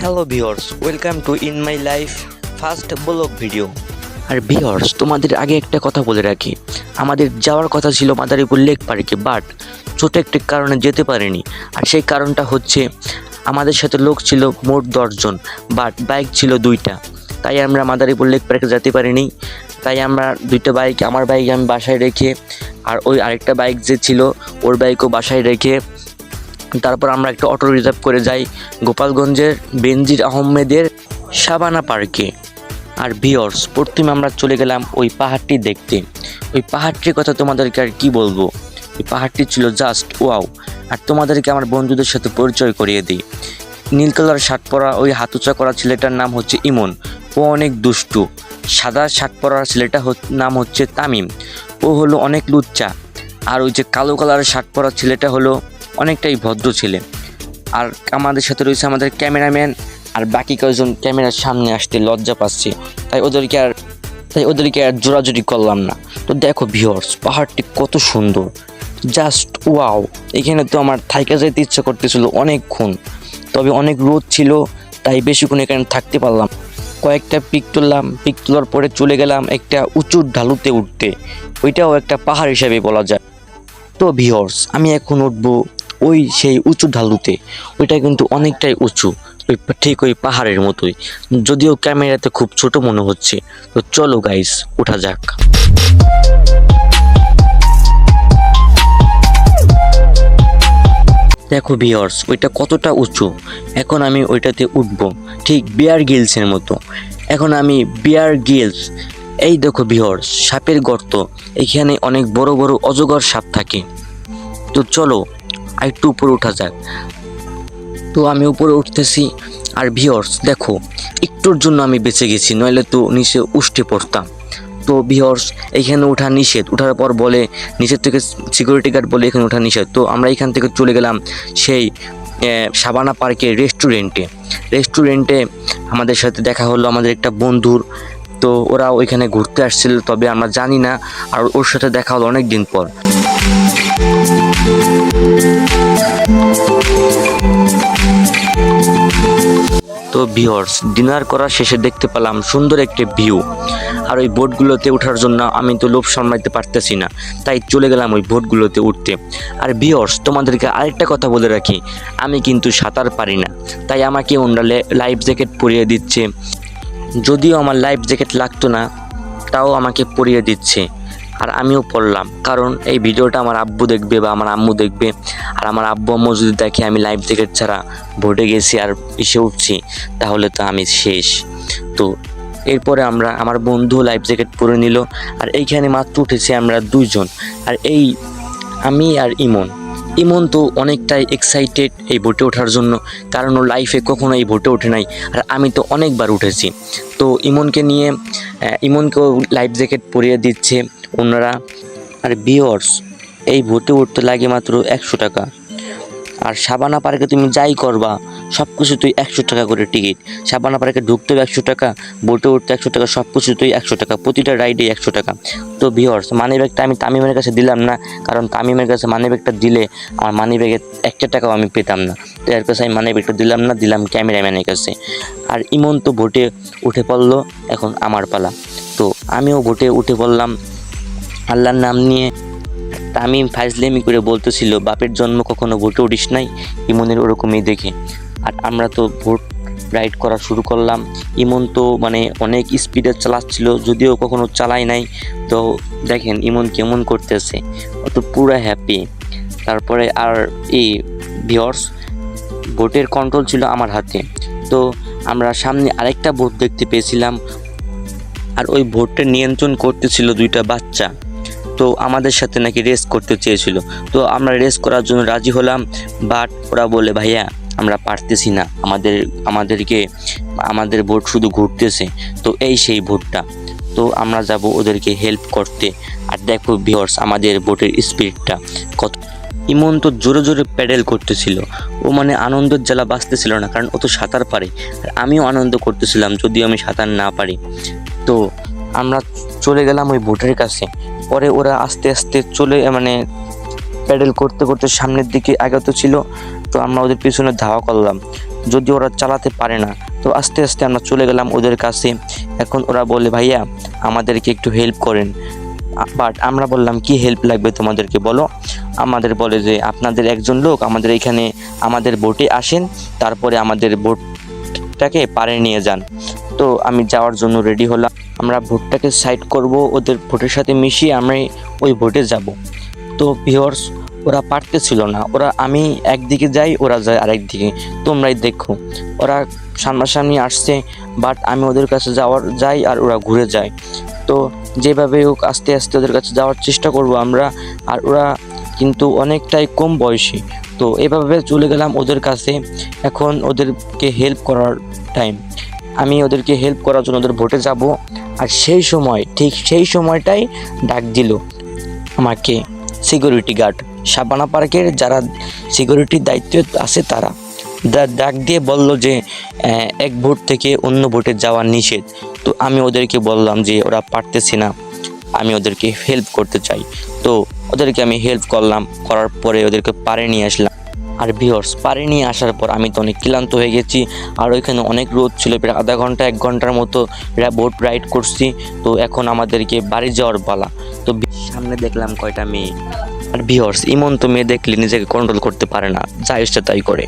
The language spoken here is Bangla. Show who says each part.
Speaker 1: Hello viewers welcome to in my life first blog video R viewers তোমাদের আগে একটা কথা বলে রাখি। আমাদের যাওয়ার কথা ছিল মাদারীপুর লেক পার্কে বাট ছোট একটি কারণে যেতে পারিনি। আর সেই কারণটা হচ্ছে, আমাদের সাথে লোক ছিল মোট দশজন বাট বাইক ছিল দুইটা। তাই আমরা মাদারীপুর লেক পার্কে যেতে পারিনি। তাই আমরা দুইটা বাইক আমার বাইক আমি বাসায় রেখে আর ওই আরেকটা বাইক যে ছিল, ওর বাইকও বাসায় রেখে তারপর আমরা একটা অটো রিজার্ভ করে যাই গোপালগঞ্জের বেনজির আহমেদের সাবানা পার্কে আর ভিওর্স, প্রথমে আমরা চলে গেলাম ওই পাহাড়টি দেখতে। ওই পাহাড়টির কথা তোমাদেরকে আর কি বলব? ওই পাহাড়টি ছিল জাস্ট ওয়াও আর তোমাদেরকে আমার বন্ধুদের সাথে পরিচয় করিয়ে দিই। নীল কালার শার্ট পরা ওই হাতুচা করা ছেলেটার নাম হচ্ছে ইমন। ও অনেক দুষ্টু। সাদা শার্ট পরার ছেলেটা নাম হচ্ছে তামিম। ও হলো অনেক লুচ্চা। আর ওই যে কালো কালারের শার্ট পরার ছেলেটা হলো অনেকটাই ভদ্র ছেলে। আর আমাদের সাথে রয়েছে আমাদের ক্যামেরাম্যান, আর বাকি কয়েকজন ক্যামেরার সামনে আসতে লজ্জা পাচ্ছে। তাই ওদেরকে আর তাই ওদেরকে আর জোরাজুরি করলাম না। তো দেখো ভিওর্স পাহাড়টি কত সুন্দর। Just wow. এখানে তো আমার থাইকা যেতে ইচ্ছা করতেছিল অনেকক্ষণ। তবে অনেক রোদ ছিল, তাই বেশিক্ষণ এখানে থাকতে পারলাম কয়েকটা পিক তুললাম, পিক তোলার পরে চলে গেলাম একটা উঁচু ঢালুতে উঠতে। ওইটাও একটা পাহাড় হিসাবে বলা যায়। তো ভিহর্স আমি এখন উঠবো ওই সেই উঁচু ঢালুতে। ওইটা কিন্তু অনেকটাই উঁচু, ওই ঠিক ওই পাহাড়ের মতোই। যদিও ক্যামেরাতে খুব ছোট মনে হচ্ছে। তো চলো গাইস ওঠা যাক। দেখো ভিওর্স ওইটা কতটা উঁচু? এখন আমি ওইটাতে উঠব, ঠিক বিয়ার গিলসের মতো। এখন আমি বিয়ার গিলস এই দেখো ভিওর্স সাপের গর্ত, এখানে অনেক বড় বড় অজগর সাপ থাকে। তো চলো একটু উপরে ওঠা যাক। তো আমি উপরে উঠতেছি, আর ভিওর্স দেখো, একটুর জন্য আমি বেঁচে গেছি, নইলে তো নিচে উষ্টে পড়তাম। তো ভিওর্স এখানে ওঠা নিষেধ। ওঠার পর বলে নিচের থেকে সিকিউরিটি গার্ড বলে এখানে ওঠা নিষেধ। তো আমরা এখান থেকে চলে গেলাম সেই সাবানা পার্কের রেস্টুরেন্টে রেস্টুরেন্টে আমাদের সাথে দেখা হলো আমাদের একটা বন্ধুর। তো ওরা ওইখানে ঘুরতে আসছিল, তবে আমরা জানি না। আর ওর সাথে দেখা হলো অনেক দিন পর। তো ভিওর্স ডিনার করার শেষে দেখতে পেলাম সুন্দর একটি ভিউ আর ওই বোটগুলোতে ওঠার জন্য আমি তো লোভ সামলাইতে পারতেছি না, তাই চলে গেলাম ওই বোটগুলোতে উঠতে। আর ভিওর্স তোমাদেরকে আরেকটা কথা বলে রাখি, আমি কিন্তু সাঁতার পারি না, তাই আমাকে ওনারা লাইফ জ্যাকেট পরিয়ে দিচ্ছে। যদিও আমার লাইফ জ্যাকেট লাগতো না, তাও আমাকে পরিয়ে দিচ্ছে। আর আমিও পড়লাম। কারণ এই ভিডিওটা আমার আব্বু দেখবে বা আমার আম্মু দেখবে। আর আমার আব্বু আম্মু যদি দেখে আমি লাইফ জ্যাকেট ছাড়া ভোটে গেছি আর এসে উঠছি, তাহলে তো আমি শেষ। তো এরপরে আমরা, আমার বন্ধু লাইফ জ্যাকেট পরে নিল। আর এইখানে মাত্র উঠেছি আমরা দুইজন। আর এই আমি আর ইমন। ইমন তো অনেকটাই এক্সাইটেড এই ভোটে ওঠার জন্য। কারণ ও লাইফে কখনো এই ভোটে ওঠে নাই। আর আমি তো অনেকবার উঠেছি। তো ইমনকে নিয়ে ইমনকেও লাইফ জ্যাকেট পরিয়ে দিচ্ছে। ওনারা আর বিয়র্স এই ভোটে উঠতে লাগে মাত্র একশো টাকা। আর সাবানা পার্কে তুমি যাই করবা সব কিছু তুই একশো টাকা করে টিকিট। সাবানা পার্কে ঢুকতেও একশো টাকা বোটে উঠতে একশো টাকা সব কিছু তুই একশো টাকা, প্রতিটা রাইডে একশো টাকা। তো ভিওর্স মানি ব্যাগটা আমি তামিমের কাছে দিলাম না, কারণ তামিমের কাছে মানি ব্যাগটা দিলে আমার মানি ব্যাগে একটা টাকাও আমি পেতাম না। তো এর কাছে আমি মানি ব্যাগটা দিলাম না, দিলাম ক্যামেরাম্যানের কাছে। আর ইমন তো ভোটে উঠে পড়ল, এখন আমার পালা। তো আমিও ভোটে উঠে পড়লাম আল্লাহর নাম নিয়ে তামিম ফাইজলেমি করে বলতেছিল, বাপের জন্ম কখনো ভোটে উঠিস নাই? ইমনের ওরকমই দেখে। আর আমরা তো ভোট রাইড করা শুরু করলাম। ইমন তো মানে অনেক স্পিডে চালাচ্ছিল, যদিও কখনো চালাই নাই। তো দেখেন ইমন কেমন করতেছে। ও তো পুরো হ্যাপি তারপরে আর এই ভিওর্স ভোটের কন্ট্রোল ছিল আমার হাতে। তো আমরা সামনে আরেকটা ভোট দেখতে পেয়েছিলাম। আর ওই ভোটটা নিয়ন্ত্রণ করতেছিল দুইটা বাচ্চা। তো আমাদের সাথে নাকি রেস করতে চেয়েছিল। তো আমরা রেস করার জন্য রাজি হলাম বাট ওরা বলে, ভাইয়া, আমরা পারতেছি না। আমাদের, আমাদেরকে, আমাদের ভোট শুধু ঘুরতেছে। তো এই সেই ভোটটা তো আমরা যাব ওদেরকে হেল্প করতে। আর দেখো ভিওর্স আমাদের বোটের স্পিডটা কত ইমন তো জোরে জোরে প্যাডেল করতেছিল। ও মানে আনন্দের জ্বালা বাঁচতেছিল না, কারণ ও তো সাঁতার পারে। আর আমিও আনন্দ করতেছিলাম, যদিও আমি সাঁতার না পারি। তো আমরা চলে গেলাম ওই বোটের কাছে। পরে ওরা আস্তে আস্তে চলে মানে প্যাডেল করতে করতে সামনের দিকে আগত ছিল। তো আমরা ওদের পিছনে ধাওয়া করলাম। যদি ওরা চালাতে পারে না, তো আস্তে আস্তে আমরা চলে গেলাম ওদের কাছে। এখন ওরা বলে, ভাইয়া, আমাদেরকে একটু হেল্প করেন। বাট আমরা বললাম, কি হেল্প লাগবে তোমাদেরকে বলো? আমাদের বলে যে, আপনাদের একজন লোক আমাদের এখানে আমাদের বোটে আসেন, তারপরে আমাদের বোটটাকে পারে নিয়ে যান। তো আমি যাওয়ার জন্য রেডি হলাম। আমরা ভোটটাকে সাইড করব, ওদের ভোটের সাথে মিশিয়ে আমি ওই ভোটে যাব। তো ভিওর্স ওরা পারতেছিল না। ওরা আমি একদিকে যাই, ওরা যায় আরেক দিকে। তোমরাই দেখো। ওরা সামনাসামনি আসছে বাট আমি ওদের কাছে যাওয়ার, যাই আর ওরা ঘুরে যায়। তো যেভাবে হোক, আস্তে আস্তে ওদের কাছে যাওয়ার চেষ্টা করব আমরা। আর ওরা কিন্তু অনেকটাই কম বয়সী। তো এভাবে চলে গেলাম ওদের কাছে। এখন ওদেরকে হেল্প করার টাইম আমি ওদেরকে হেল্প করার জন্য ওদের ভোটে যাব। আর সেই সময়, ঠিক সেই সময়টাই ডাক দিল আমাকে সিকিউরিটি গার্ড সাবানা পার্কের যারা সিকিউরিটির দায়িত্বে আছে তারা। ডাক দিয়ে বলল যে এক ভোট থেকে অন্য ভোটে যাওয়া নিষেধ। তো আমি ওদেরকে বললাম যে, ওরা পারতেছে না। আমি ওদেরকে হেল্প করতে চাই। তো ওদেরকে আমি হেল্প করলাম, করার পরে ওদেরকে পারে নিয়ে আসলাম। আর ভিওর্স পারে নিয়ে আসার পর আমি তো অনেক ক্লান্ত হয়ে গেছি। আর ওইখানে অনেক রোদ ছিল, প্রায় আধা ঘণ্টা, এক ঘণ্টার মতো বোট রাইড করছি। তো এখন আমাদেরকে বাড়ি যাওয়ার পালা। তো সামনে দেখলাম কয়টা মেয়ে। আর ভিওর্স ইমন তো মেয়ে দেখলে নিজেকে কন্ট্রোল করতে পারে না। যা ইচ্ছা তাই করে।